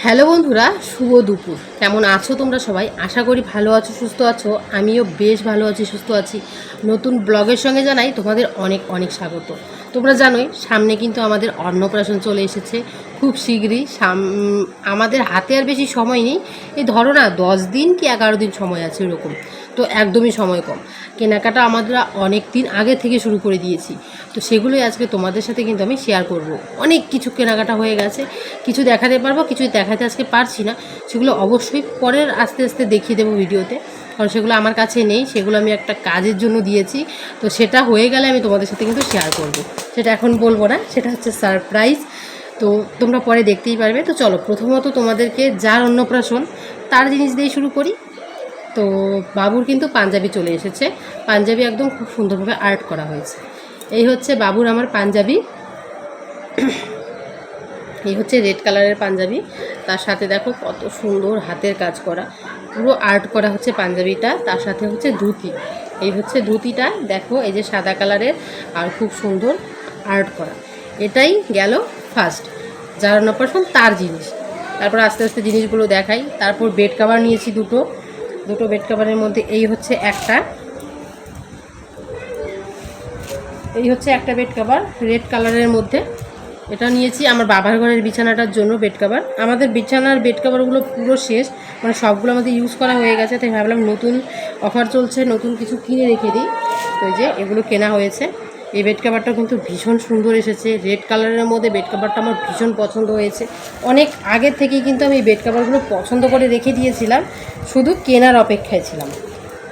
Hello বন্ধুরা, শুভ দুপুর। কেমন আছো তোমরা সবাই? আশা করি ভালো আছো, সুস্থ আছো। আমিও বেশ ভালো আছি, সুস্থ আছি। নতুন ব্লগের সঙ্গে জানাই তোমাদের অনেক অনেক স্বাগত। তোমরা জানোই, সামনে কিন্তু আমাদের অন্নপ্রাশন চলে এসেছে। খুব শীঘ্রই সাম- আমাদের হাতে আর বেশি সময় নেই। এই ধরো না, দশ দিন কি এগারো দিন সময় আছে এরকম। তো একদমই সময় কম। কেনাকাটা আমরা অনেক দিন আগে থেকে শুরু করে দিয়েছি। তো সেগুলোই আজকে তোমাদের সাথে কিন্তু আমি শেয়ার করব। অনেক কিছু কেনাকাটা হয়ে গেছে। কিছু দেখাতে পারব, কিছু দেখাতে আজকে পারছি না। সেগুলো অবশ্যই পরের আস্তে আস্তে দেখিয়ে দেবো ভিডিওতে। কারণ সেগুলো আমার কাছে নেই, সেগুলো আমি একটা কাজের জন্য দিয়েছি। তো সেটা হয়ে গেলে আমি তোমাদের সাথে কিন্তু শেয়ার করব। সেটা এখন বলব না, সেটা হচ্ছে সারপ্রাইজ তো তোমরা পরে দেখতেই পারবে। তো চলো, প্রথমত তোমাদেরকে যার অন্নপ্রাশন, তার জিনিস দিয়ে শুরু করি। তো বাবুর কিন্তু পাঞ্জাবি চলে এসেছে। পাঞ্জাবি একদম খুব সুন্দরভাবে আর্ট করা হয়েছে। এই হচ্ছে বাবুর আমার পাঞ্জাবি। এই হচ্ছে রেড কালারের পাঞ্জাবি। তার সাথে দেখো কত সুন্দর হাতের কাজ করা। পুরো আর্ট করা হচ্ছে পাঞ্জাবিটা। তার সাথে হচ্ছে ধুতি। এই হচ্ছে ধুতিটা। দেখো, এই যে সাদা কালারের আর খুব সুন্দর আর্ট করা। এটাই গেল ফার্স্ট যার অন্নপ্রাশন তার জিনিস। তারপর আস্তে আস্তে জিনিসগুলো দেখাই। তারপর বেড কাভার নিয়েছি দুটো। দুটো বেড কাভারের মধ্যে এই হচ্ছে একটা। এই হচ্ছে একটা বেড কাভার রেড কালারের মধ্যে। এটা নিয়েছি আমার বাবার ঘরের বিছানাটার জন্য বেড কাভার আমাদের বিছানার বেড কাভারগুলো পুরো শেষ। মানে সবগুলো আমাদের ইউজ করা হয়ে গেছে, তাই ভাবলাম নতুন অফার চলছে, নতুন কিছু কিনে রেখে দিই। তো যে এগুলো কেনা হয়েছে। এই বেড কাভারটা কিন্তু ভীষণ সুন্দর এসেছে। রেড কালারের মধ্যে বেড কাভারটা আমার ভীষণ পছন্দ হয়েছে। অনেক আগের থেকেই কিন্তু আমি বেড কাভারগুলো পছন্দ করে রেখে দিয়েছিলাম। শুধু কেনার অপেক্ষায় ছিলাম।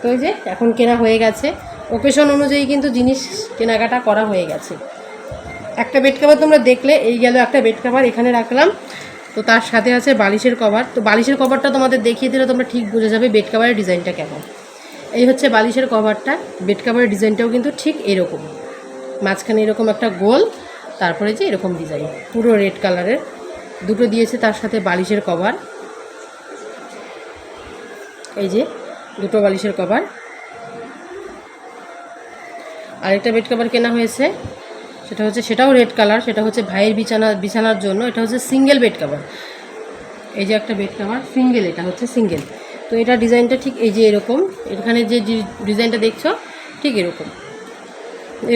তো যে, এখন কেনা হয়ে গেছে। ওকেশন অনুযায়ী কিন্তু জিনিস কেনাকাটা করা হয়ে গেছে। একটা বেড কাভার তোমরা দেখলে, এই গেল একটা বেড কাভার এখানে রাখলাম। তো তার সাথে আছে বালিশের কভার তো বালিশের কভারটা তোমাদের দেখিয়ে দিলে তোমরা ঠিক বুঝে যাবে বেড কাভারের ডিজাইনটা কেমন। এই হচ্ছে বালিশের কভারটা বেড কাভারের ডিজাইনটাও কিন্তু ঠিক এরকম। মাঝখানে এরকম একটা গোল, তারপরে যে এরকম ডিজাইন পুরো রেড কালারের দুটো দিয়েছে তার সাথে বালিশের কভার। এই যে, দুটো বালিশের কভার। আরেকটা বেড কভার কেনা হয়েছে, সেটা হচ্ছে, সেটাও রেড কালার সেটা হচ্ছে ভাইয়ের বিছানা, বিছানার জন্য, এটা হচ্ছে সিঙ্গেল বেড কভার এই যে একটা বেড কভার সিঙ্গেল এটা হচ্ছে সিঙ্গেল তো এটা ডিজাইনটা ঠিক এই যে এরকম, এখানে যে ডিজাইনটা দেখছ, ঠিক এরকম।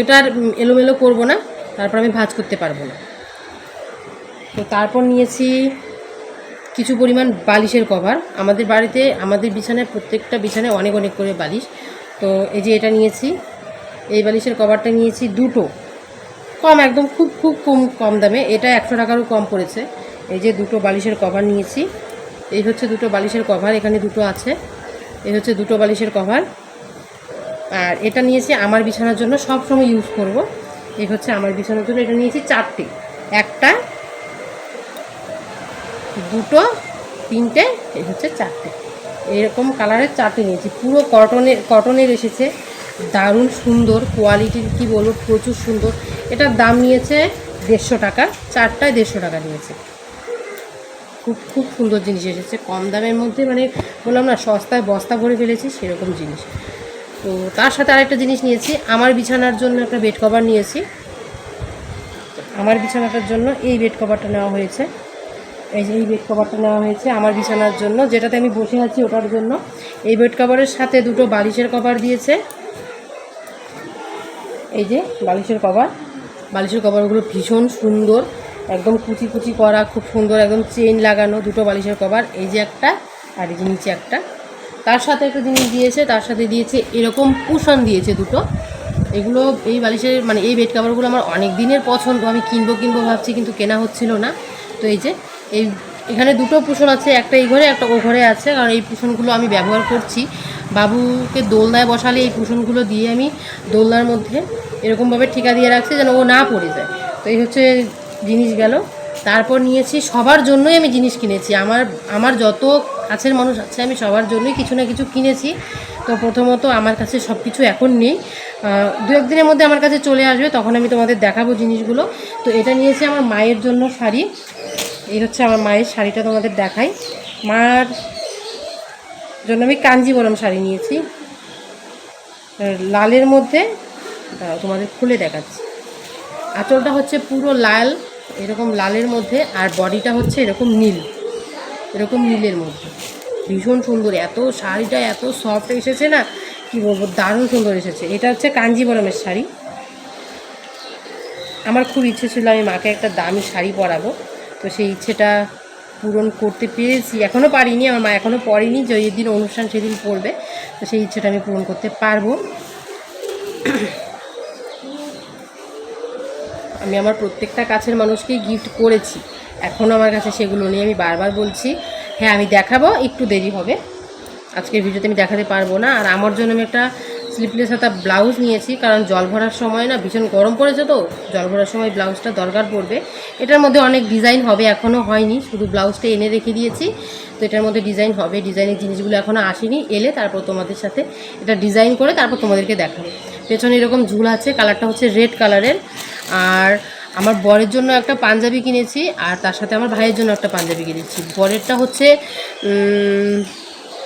এটার উম, এলোমেলো করব না তারপর আমি ভাঁজ করতে পারব না। তো তারপর নিয়েছি কিছু পরিমাণ বালিশের কভার। আমাদের বাড়িতে আমাদের বিছানায় প্রত্যেকটা বিছানায় অনেক অনেক করে বালিশ। তো এই যে এটা নিয়েছি এই বালিশের কভারটা নিয়েছি দুটো। কম একদম খুব খুব কম কম দামে। এটা একশো টাকারও কম পড়েছে। এই যে দুটো বালিশের কভার নিয়েছি। এই হচ্ছে দুটো বালিশের কভার এখানে দুটো আছে। এই হচ্ছে দুটো বালিশের কভার। আর এটা নিয়েছি আমার বিছানার জন্য সব সময় ইউজ করব। এই হচ্ছে আমার বিছানার জন্য এটা নিয়েছি চারটে। একটা, দুটো, তিনটে, এই হচ্ছে চারটে। এরকম কালারের চারটে নিয়েছি। পুরো কটনের কটনের এসেছে। দারুণ সুন্দর কোয়ালিটির কি বলব, প্রচুর সুন্দর। এটার দাম নিয়েছে দেড়শো টাকা, চারটায় দেড়শো টাকা নিয়েছে। খুব খুব সুন্দর জিনিস এসেছে। কম দামের মধ্যে মানে বললাম না, সস্তায় বস্তা ভরে ফেলেছি, সেরকম জিনিস। তো তার সাথে আরেকটা জিনিস নিয়েছি। আমার বিছানার জন্য একটা বেড কভার নিয়েছি। আমার বিছানাটার জন্য এই বেড কভারটা নেওয়া হয়েছে। এই যে এই বেড কভারটা নেওয়া হয়েছে আমার বিছানার জন্য। যেটাতে আমি বসে আছি ওটার জন্য। এই বেড কভারের সাথে দুটো বালিশের কভার দিয়েছে। এই যে বালিশের কভার বালিশের কভারগুলো ভীষণ সুন্দর। একদম কুচি কুচি করা, খুব সুন্দর, একদম চেইন লাগানো দুটো বালিশের কভার এই যে একটা আর এই যে নিচে একটা। তার সাথে একটা জিনিস দিয়েছে, তার সাথে দিয়েছে এরকম কুশন দিয়েছে দুটো। এগুলো এই বালিশের মানে এই বেড কাভারগুলো আমার অনেক দিনের পছন্দ, আমি কিনবো কিনবো ভাবছি কিন্তু কেনা হচ্ছিল না। তো এই যে, এই এখানে দুটো পুষণ আছে, একটা এই ঘরে, একটা ও ঘরে আছে, কারণ এই পুষণগুলো আমি ব্যবহার করছি। বাবুকে দোলনায় বসালে এই পুষণগুলো দিয়ে আমি দোলনার মধ্যে এরকমভাবে ঠিকা দিয়ে রাখছি যেন ও না পড়ে যায়। তো এই হচ্ছে জিনিস গেল। তারপর নিয়েছি, সবার জন্যই আমি জিনিস কিনেছি। আমার আমার যত কাছের মানুষ আছে, আমি সবার জন্যই কিছু না কিছু কিনেছি। তো প্রথমত আমার কাছে সব কিছু এখন নেই। দু একদিনের মধ্যে আমার কাছে চলে আসবে, তখন আমি তোমাদের দেখাবো জিনিসগুলো। তো এটা নিয়েছি আমার মায়ের জন্য শাড়ি। এই হচ্ছে আমার মায়ের শাড়িটা তোমাদের দেখাই। মার জন্য আমি কাঞ্জিবরম শাড়ি নিয়েছি। লালের মধ্যে তোমাদের খুলে দেখাচ্ছি। আঁচলটা হচ্ছে পুরো লাল। এরকম লালের মধ্যে আর বডিটা হচ্ছে এরকম নীল। এরকম নীলের মধ্যে। ভীষণ সুন্দর। এত শাড়িটা এত সফট এসেছে না, কি বলব, দারুণ সুন্দর এসেছে। এটা হচ্ছে কাঞ্জিবরমের শাড়ি। আমার খুব ইচ্ছে ছিল আমি মাকে একটা দামি শাড়ি পরাবো। তো সেই ইচ্ছেটা পূরণ করতে পেরেছি। এখনও পারিনি, আমার মা এখনও পড়েনি যে যেদিন অনুষ্ঠান সেদিন পড়বে তো সেই ইচ্ছেটা আমি পূরণ করতে পারব। আমি আমার প্রত্যেকটা কাছের মানুষকেই গিফট করেছি। এখনও আমার কাছে সেগুলো নিয়ে আমি বারবার বলছি হ্যাঁ আমি দেখাবো, একটু দেরি হবে। আজকের ভিডিওতে আমি দেখাতে পারব না। আর আমার জন্য আমি একটা স্লিপলেস হাতা ব্লাউজ নিয়েছি, কারণ জল ভরার সময় না, ভীষণ গরম পড়েছে তো, জল ভরার সময় ব্লাউজটা দরকার পড়বে। এটার মধ্যে অনেক ডিজাইন হবে এখনও হয়নি, শুধু ব্লাউজটা এনে রেখে দিয়েছি। তো এটার মধ্যে ডিজাইন হবে ডিজাইনের জিনিসগুলো এখনও আসেনি, এলে তারপর তোমাদের সাথে এটা ডিজাইন করে তারপর তোমাদেরকে দেখাবো। পেছনে এরকম ঝুল আছে কালারটা হচ্ছে রেড কালারের আর আমার বরের জন্য একটা পাঞ্জাবি কিনেছি, আর তার সাথে আমার ভাইয়ের জন্য একটা পাঞ্জাবি কিনেছি। বরেরটা হচ্ছে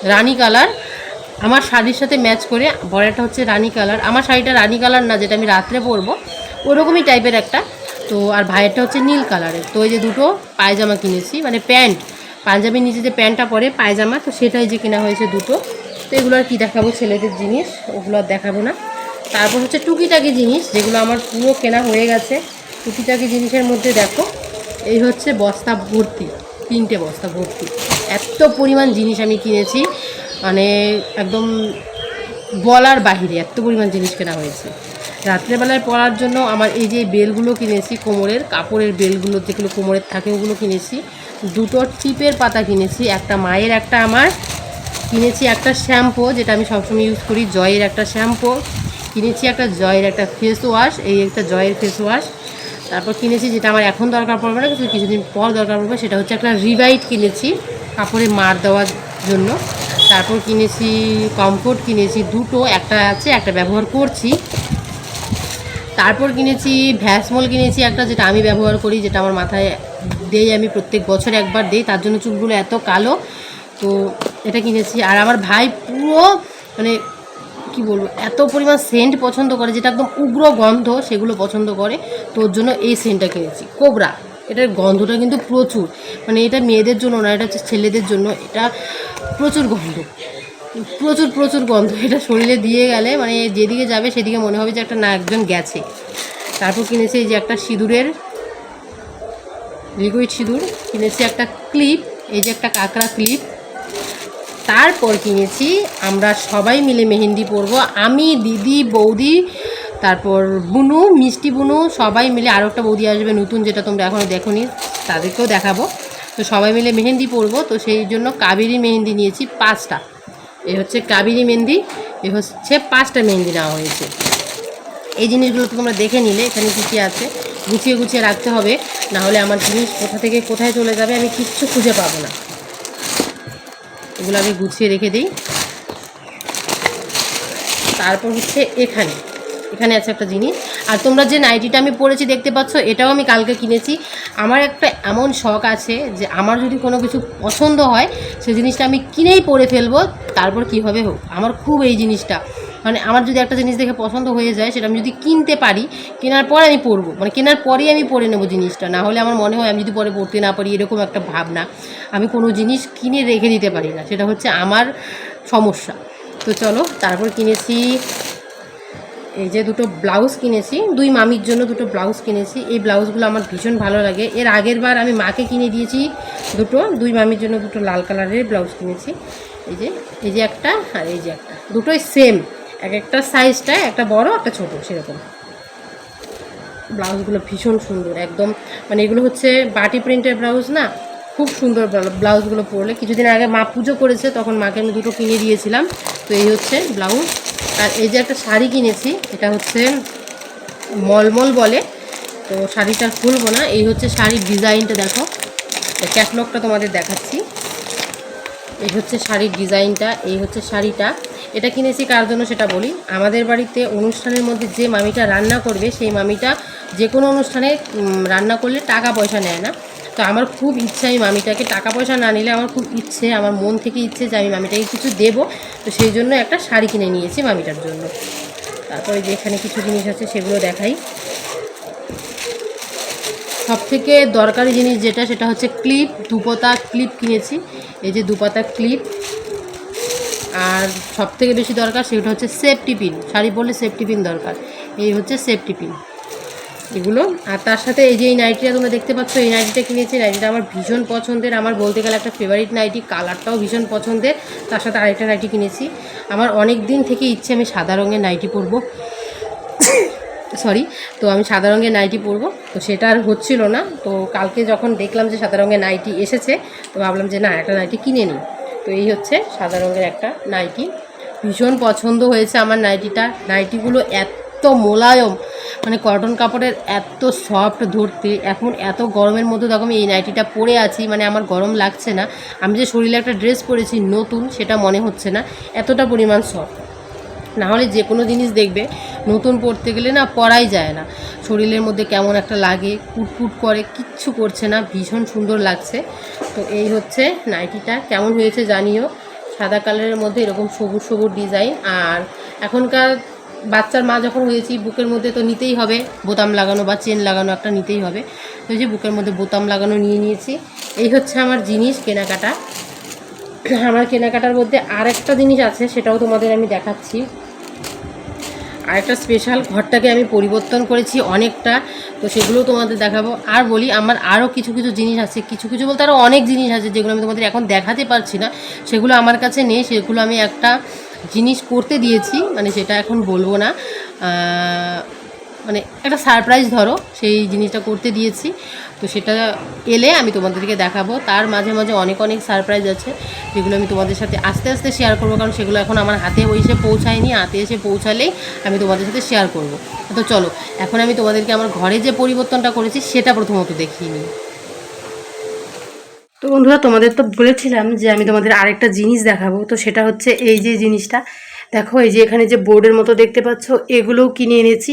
রানী কালার। আমার শাড়ির সাথে ম্যাচ করে বরেরটা হচ্ছে রানী কালার। আমার শাড়িটা রানী কালার না, যেটা আমি রাত্রে পরবো, ওরকমই টাইপের একটা। তো, আর ভাইয়েরটা হচ্ছে নীল কালারের। তো, এই যে দুটো পায়জামা কিনেছি মানে প্যান্ট। পাঞ্জাবির নিচে যে প্যান্টটা পরে পায়জামা, তো সেটাই যে কেনা হয়েছে দুটো। তো, এগুলো আর কী দেখাবো ছেলেদের জিনিস, ওগুলো আর দেখাবো না। তারপর হচ্ছে টুকিটাকি জিনিস, যেগুলো আমার পুরো কেনা হয়ে গেছে। টুকিটাকি জিনিসের মধ্যে দেখো, এই হচ্ছে বস্তা ভর্তি, তিনটে বস্তা ভর্তি। এত পরিমাণ জিনিস আমি কিনেছি মানে একদম বলার বাহিরে এত পরিমাণ জিনিস কেনা হয়েছে। রাত্রেবেলায় পরার জন্য আমার এই যে বেলগুলো কিনেছি কোমরের, কাপড়ের বেলগুলো যেগুলো কোমরের থাকে ওগুলো কিনেছি। দুটো টিপের পাতা কিনেছি, একটা মায়ের, একটা আমার। কিনেছি একটা শ্যাম্পু, যেটা আমি সবসময় ইউজ করি, জয়ের একটা শ্যাম্পু। কিনেছি একটা জয়ের একটা ফেস ওয়াশ এই একটা জয়ের ফেস ওয়াশ তারপর কিনেছি যেটা আমার এখন দরকার পড়বে না, কিন্তু কিছুদিন পর দরকার পড়বে, সেটা হচ্ছে একটা রিভাইট কিনেছি কাপড়ে মার দেওয়ার জন্য। তারপর কিনেছি কমফোর্ট কিনেছি দুটো, একটা আছে, একটা ব্যবহার করছি। তারপর কিনেছি ভ্যাসমল কিনেছি একটা যেটা আমি ব্যবহার করি, যেটা আমার মাথায় দেই, আমি প্রত্যেক বছর একবার দেই, তার জন্য চুলগুলো এত কালো। তো এটা কিনেছি, আর আমার ভাই পুরো মানে কি বলব, এত পরিমাণ সেন্ট পছন্দ করে, যেটা একদম উগ্র গন্ধ, সেগুলো পছন্দ করে। তো ওর জন্য এই সেন্টটা কিনেছি। কোবরা, এটার গন্ধটা কিন্তু প্রচুর। মানে এটা মেয়েদের জন্য না, এটা ছেলেদের জন্য, এটা প্রচুর গন্ধ। প্রচুর প্রচুর গন্ধ। এটা শরীরে দিয়ে গেলে মানে যেদিকে যাবে সেদিকে মনে হবে যে একটা না, একজন গেছে। তারপর কিনেছি এই যে একটা সিঁদুরের লিকুইড সিঁদুর। কিনেছি একটা ক্লিপ এই যে একটা কাঁকড়া ক্লিপ তারপর কিনেছি, আমরা সবাই মিলে মেহেন্দি পরবো। আমি, দিদি, বৌদি, তারপর বুনু, মিষ্টি বুনু, সবাই মিলে আরও একটা বৌদি আসবে নতুন যেটা তোমরা এখনও দেখোনি, তাদেরকেও দেখাবো। তো সবাই মিলে মেহেন্দি পরবো, তো সেই জন্য কাবেরি মেহেন্দি নিয়েছি পাঁচটা। এ হচ্ছে কাবেরি মেহেন্দি, এ হচ্ছে পাঁচটা মেহেন্দি নেওয়া হয়েছে। এই জিনিসগুলো তো তোমরা দেখে নিলে, এখানে কী কী আছে, গুছিয়ে গুছিয়ে রাখতে হবে না হলে আমার জিনিস কোথা থেকে কোথায় চলে যাবে আমি কিচ্ছু খুঁজে পাবো না। এগুলো আমি গুছিয়ে রেখে দিই। তারপর হচ্ছে এখানে। এখানে আছে একটা জিনিস। আর তোমরা যে নাইটিটা আমি পরেছি দেখতে পাচ্ছ, এটাও আমি কালকে কিনেছি। আমার একটা এমন শখ আছে যে আমার যদি কোনো কিছু পছন্দ হয়, সে জিনিসটা আমি কিনেই পরে ফেলব, তারপর কীভাবে হোক। আমার খুব এই জিনিসটা। মানে আমার যদি একটা জিনিস দেখে পছন্দ হয়ে যায়, সেটা আমি যদি কিনতে পারি, কেনার পর আমি পরবো। মানে কেনার পরেই আমি পরে নেব জিনিসটা। না হলে আমার মনে হয় আমি যদি পরে পড়তে না পারি, এরকম একটা ভাবনা আমি কোনো জিনিস কিনে রেখে দিতে পারি না। সেটা হচ্ছে আমার সমস্যা। তো চলো, তারপর কিনেছি, এই যে দুটো ব্লাউজ কিনেছি, দুই মামির জন্য দুটো ব্লাউজ কিনেছি। এই ব্লাউজগুলো আমার ভীষণ ভালো লাগে। এর আগের বার আমি মাকে কিনে দিয়েছি দুটো, দুই মামির জন্য দুটো লাল কালারের ব্লাউজ কিনেছি। এই যে এই যে একটা আর এই যে একটা। দুটোই সেম এক একটা সাইজটা একটা বড়, একটা ছোট, সেরকম। ব্লাউজগুলো ভীষণ সুন্দর, একদম মানে এগুলো হচ্ছে বাটি প্রিন্টের ব্লাউজ না? খুব সুন্দর ব্লাউজগুলো পরলে। কিছুদিন আগে মা পুজো করেছে, তখন মাকে আমি দুটো কিনে দিয়েছিলাম। তো এই হচ্ছে ব্লাউজ আর এই যে একটা শাড়ি কিনেছি, এটা হচ্ছে মলমল বলে। তো শাড়িটা খুলবো না এই হচ্ছে শাড়ির ডিজাইনটা দেখো। ক্যাটলগটা তোমাদের দেখাচ্ছি। এই হচ্ছে শাড়ির ডিজাইনটা, এই হচ্ছে শাড়িটা। এটা কিনেছি কার জন্য সেটা বলি। আমাদের বাড়িতে অনুষ্ঠানের মধ্যে যে মামিটা রান্না করবে, সেই মামিটা যে কোনো অনুষ্ঠানে রান্না করলে টাকা পয়সা নেয় না। তো আমার খুব ইচ্ছে আমি মামিটাকে। টাকা পয়সা না নিলে আমার খুব ইচ্ছে, আমার মন থেকে ইচ্ছে যে আমি মামিটাকে কিছু দেবো। তো সেই জন্য একটা শাড়ি কিনে নিয়েছি মামিটার জন্য। তারপরে যেখানে কিছু জিনিস আছে, সেগুলো দেখাই। সব থেকে দরকারি জিনিস যেটা, সেটা হচ্ছে ক্লিপ, দুপাতা ক্লিপ কিনেছি। এই যে দুপাতা ক্লিপ আর সব থেকে বেশি দরকার সেটা হচ্ছে সেফটি পিন শাড়ি পরলে সেফটি পিন দরকার। এই হচ্ছে সেফটি পিন এগুলো, আর তার সাথে এই যে এই নাইটিটা তোমরা দেখতে পাচ্ছ, এই নাইটিটা কিনেছি। নাইটিটা আমার ভীষণ পছন্দের। আমার বলতে গেলে একটা ফেভারিট নাইটি কালারটাও ভীষণ পছন্দের। তার সাথে আরেকটা নাইটি কিনেছি। আমার অনেক দিন থেকে ইচ্ছে, আমি সাদা রঙের নাইটি পরবো। সরি তো আমি সাদা রঙের নাইটি পরবো। তো সেটা আর হচ্ছিল না। তো কালকে যখন দেখলাম যে সাদা রঙের নাইটি এসেছে, তো ভাবলাম যে না, একটা নাইটি কিনে নিই। তো এই হচ্ছে সাদা রঙের একটা নাইটি। ভীষণ পছন্দ হয়েছে আমার নাইটিটা। নাইটিগুলো এত মোলায়ম মানে কটন কাপড়ের এত সফট ধরতে। এখন এত গরমের মধ্যে তখন আমি এই নাইটিটা পরে আছি মানে আমার গরম লাগছে না। আমি যে শরীরে একটা ড্রেস পরেছি নতুন, সেটা মনে হচ্ছে না। এতটা পরিমাণ সফট না হলে যে কোনো জিনিস দেখবে, নতুন পড়তে গেলে না পরাই যায় না। শরীরের মধ্যে কেমন একটা লাগে, কুটকুট করে, কিচ্ছু করছে না, ভীষণ সুন্দর লাগছে। তো এই হচ্ছে নাইটিটা, কেমন হয়েছে জানিও। সাদা কালারের মধ্যে এরকম সবুজ সবুজ ডিজাইন, আর এখনকার বাচ্চার মা যখন হয়েছি, বুকের মধ্যে তো নিতেই হবে, বোতাম লাগানো বা চেন লাগানো একটা নিতেই হবে। তো যে বুকের মধ্যে বোতাম লাগানো নিয়ে নিয়েছি। এই হচ্ছে আমার জিনিস কেনাকাটা। আমার কেনাকাটার মধ্যে আর একটা জিনিস আছে, সেটাও তোমাদের আমি দেখাচ্ছি। আর একটা স্পেশাল ঘরটাকে আমি পরিবর্তন করেছি অনেকটা, তো সেগুলো তোমাদের দেখাবো। আর বলি, আমার আরও কিছু কিছু জিনিস আছে, কিছু কিছু বলতে আরও অনেক জিনিস আছে যেগুলো আমি তোমাদের এখন দেখাতে পারছি না। সেগুলো আমার কাছে নেই, সেগুলো আমি একটা জিনিস করতে দিয়েছি মানে সেটা এখন বলব না। মানে একটা সারপ্রাইজ ধরো, সেই জিনিসটা করতে দিয়েছি। তো সেটা এলে আমি তোমাদেরকে দেখাবো। তার মাঝে মাঝে অনেক অনেক সারপ্রাইজ আছে, যেগুলো আমি তোমাদের সাথে আস্তে আস্তে শেয়ার করব, কারণ সেগুলো এখন আমার হাতে এসে পৌঁছায়নি, হাতে এসে পৌঁছালেই আমি তোমাদের সাথে শেয়ার করব। তো চলো, এখন আমি তোমাদেরকে আমার ঘরে যে পরিবর্তনটা করেছি, সেটা প্রথমত দেখিয়ে নিই। তো বন্ধুরা, তোমাদের তো বলেছিলাম যে আমি তোমাদের আরেকটা জিনিস দেখাবো, তো সেটা হচ্ছে এই যে জিনিসটা দেখো, এই যে এখানে যে বোর্ডের মতো দেখতে পাচ্ছ, এগুলোও কিনে এনেছি।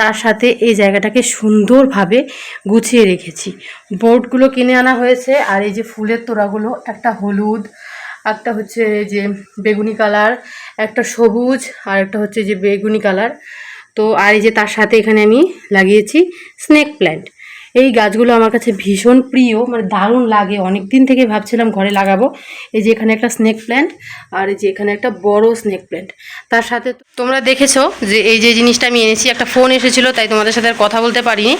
তার সাথে এই জায়গাটাকে সুন্দরভাবে গুছিয়ে রেখেছি। বোর্ডগুলো কিনে আনা হয়েছে, আর এই যে ফুলের তোড়াগুলো, একটা হলুদ, একটা হচ্ছে যে বেগুনি কালার, একটা সবুজ, আর একটা হচ্ছে যে বেগুনি কালার। তো, আর এই যে তার সাথে এখানে আমি লাগিয়েছি স্নেক প্ল্যান্ট। এই গাছগুলো আমার কাছে ভীষণ প্রিয় মানে দারুণ লাগে। অনেক দিন থেকে ভাবছিলাম ঘরে লাগাবো। এই যে এখানে একটা স্নেক প্ল্যান্ট আর এই যে এখানে একটা বড় স্নেক প্ল্যান্ট তার সাথে তোমরা দেখেছ যে এই যে জিনিসটা আমি এনেছি, একটা ফোন এসেছিল, তাই তোমাদের সাথে আর কথা বলতে পারিনি।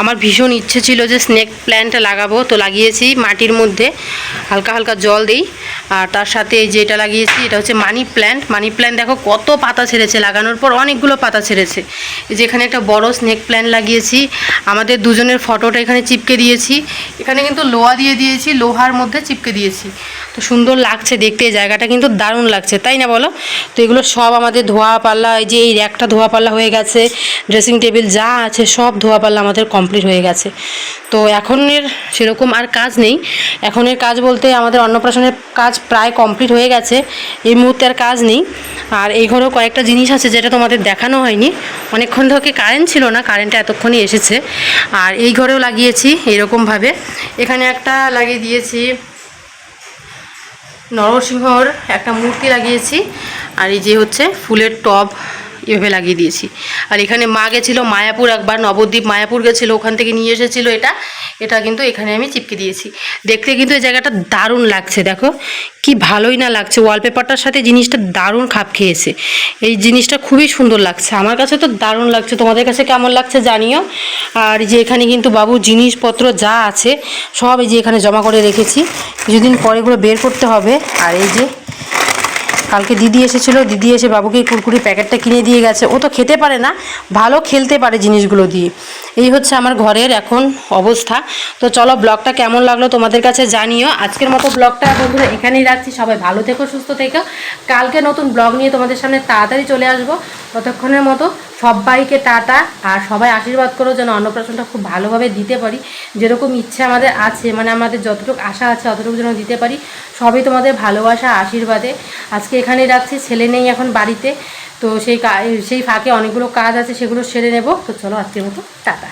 আমার ভীষণ ইচ্ছে ছিল যে স্নেক প্ল্যান্ট লাগাবো, তো লাগিয়েছি মাটির মধ্যে, হালকা হালকা জল দিই। আর তার সাথে এই যে এটা লাগিয়েছি, এটা হচ্ছে মানি প্ল্যান্ট মানি প্ল্যান্ট দেখো কত পাতা ছেড়েছে, লাগানোর পর অনেকগুলো পাতা ছেড়েছে। এই যে এখানে একটা বড় স্নেক প্ল্যান্ট লাগিয়েছি। আমাদের দুজনের ফটোটা এখানে চিপকে দিয়েছি। এখানে কিন্তু লোহা দিয়ে দিয়েছি লোহার মধ্যে চিপকে দিয়েছি। তো সুন্দর লাগছে দেখতে, এই জায়গাটা কিন্তু দারুণ লাগছে, তাই না বলো? তো এগুলো সব আমাদের ধোয়া পাল্লা এই যে এই র্যাকটা ধোয়া পাল্লা হয়ে গেছে ড্রেসিং টেবিল যা আছে সব ধোয়া পাল্লা আমাদের কমপ্লিট হয়ে গেছে। তো এখনের সেরকম আর কাজ নেই। এখনের কাজ বলতে আমাদের অন্নপ্রাশনের কাজ প্রায় কমপ্লিট হয়ে গেছে, এই মুহূর্তে আর কাজ নেই। আর এই ঘরেও কয়েকটা জিনিস আছে যেটা তোমাদের দেখানো হয়নি। অনেকক্ষণ থেকে কারেন্ট ছিল না কারেন্টটা এতক্ষণই এসেছে। আর এই ঘরেও লাগিয়েছি এরকমভাবে। এখানে একটা লাগিয়ে দিয়েছি নরসিংহর একটা মূর্তি লাগিয়েছি। আর এই যে হচ্ছে ফুলের টব। এভাবে লাগিয়ে দিয়েছি। আর এখানে মা গেছিল মায়াপুর একবার, নবদ্বীপ মায়াপুর গেছিল, ওখান থেকে নিয়ে এসেছিল এটা। এটা কিন্তু এখানে আমি চিপকে দিয়েছি। দেখতে কিন্তু এই জায়গাটা দারুণ লাগছে, দেখো। কি ভালোই না লাগছে। ওয়ালপেপারটার সাথে জিনিসটা দারুণ খাপ খেয়েছে। এই জিনিসটা খুবই সুন্দর লাগছে। আমার কাছে তো দারুণ লাগছে। তোমাদের কাছে কেমন লাগছে জানিও। আর যে এখানে কিন্তু বাবু জিনিসপত্র যা আছে, সব এই যে এখানে জমা করে রেখেছি। কিছুদিন পরে এগুলো বের করতে হবে। আর এই যে কালকে দিদি এসেছিল, দিদি এসে বাবুকে কুরকুরি প্যাকেটটা কিনে দিয়ে গেছে। ও তো খেতে পারে না, ভালো খেলতে পারে জিনিসগুলো দিয়ে। এই হচ্ছে আমার ঘরের এখন অবস্থা। তো চলো ব্লগটা কেমন লাগল তোমাদের কাছে জানিও। আজকের মতো ব্লগটা বন্ধুরা এখানেই রাখছি। সবাই ভালো থেকো, সুস্থ থেকো। কালকে নতুন ব্লগ নিয়ে তোমাদের সামনে তাড়াতাড়ি চলে আসব। ততক্ষণের মতো সবাইকে টাটা আর সবাই আশীর্বাদ করো যেন অন্নপ্রাশনটা খুব ভালোভাবে দিতে পারি। যেরকম ইচ্ছে আমাদের আছে মানে আমাদের যতটুকু আশা আছে অতটুকু যেন দিতে পারি। সবই তোমাদের ভালোবাসা, আশীর্বাদে। আজকে এখানে রাখছি, ছেলে নেই এখন বাড়িতে। তো সেই সেই ফাঁকে অনেকগুলো কাজ আছে, সেগুলো সেরে নেব। তো চলো আজকের মতো, টাটা।